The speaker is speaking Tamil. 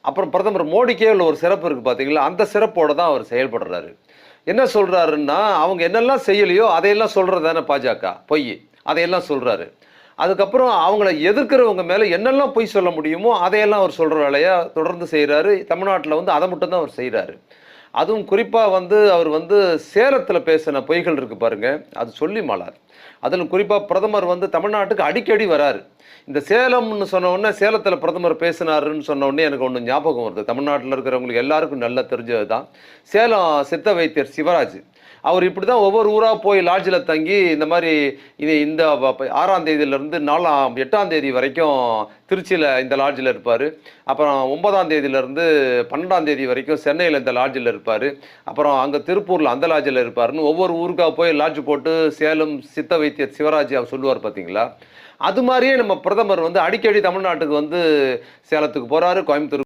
அப்புறம் பிரதமர் மோடிக்கே உள்ள ஒரு சிறப்பு இருக்குது பார்த்தீங்களா அந்த சிறப்போட தான் அவர் செயல்படுறாரு. என்ன சொல்கிறாருன்னா அவங்க என்னெல்லாம் செய்யலையோ அதையெல்லாம் சொல்கிறது தானே பாஜக. பொய். அதையெல்லாம் சொல்கிறாரு அதுக்கப்புறம் அவங்கள எதிர்க்கிறவங்க மேலே என்னெல்லாம் பொய் சொல்ல முடியுமோ அதையெல்லாம் அவர் சொல்கிற வேலையை தொடர்ந்து செய்கிறாரு தமிழ்நாட்டில் வந்து அதை மட்டும்தான் அவர் செய்கிறாரு அதுவும் குறிப்பாக வந்து அவர் வந்து சேலத்தில் பேசின பொய்கள் இருக்குது பாருங்க. அது சொல்லி மாளார். அதில் குறிப்பாக பிரதமர் வந்து தமிழ்நாட்டுக்கு அடிக்கடி வராரு. இந்த சேலம்னு சொன்ன உடனே சேலத்தில் பிரதமர் பேசினாருன்னு சொன்ன உடனே எனக்கு ஒன்று ஞாபகம் வருது. தமிழ்நாட்டில் இருக்கிறவங்களுக்கு எல்லாருக்கும் நல்லா தெரிஞ்சது தான் சேலம் சித்த வைத்தியர் சிவராஜ். அவர் இப்படி தான் ஒவ்வொரு ஊராக போய் லாட்ஜில் தங்கி இந்த மாதிரி இது இந்த ஆறாம் தேதியிலேருந்து நாலாம் எட்டாம் தேதி வரைக்கும் திருச்சியில் இந்த லாட்ஜில் இருப்பார். அப்புறம் ஒன்பதாம் தேதியிலேருந்து பன்னெண்டாம் தேதி வரைக்கும் சென்னையில் இந்த லாட்ஜில் இருப்பார். அப்புறம் அங்கே திருப்பூரில் அந்த லாட்ஜில் இருப்பாருன்னு ஒவ்வொரு ஊருக்காக போய் லாட்ஜ் போட்டு சேலம் சித்த வைத்திய சிவராஜ் அவர் சொல்லுவார் பார்த்தீங்களா அது மாதிரியே நம்ம பிரதமர் வந்து அடிக்கடி தமிழ்நாட்டுக்கு வந்து சேலத்துக்கு போகிறாரு கோயம்புத்தூர்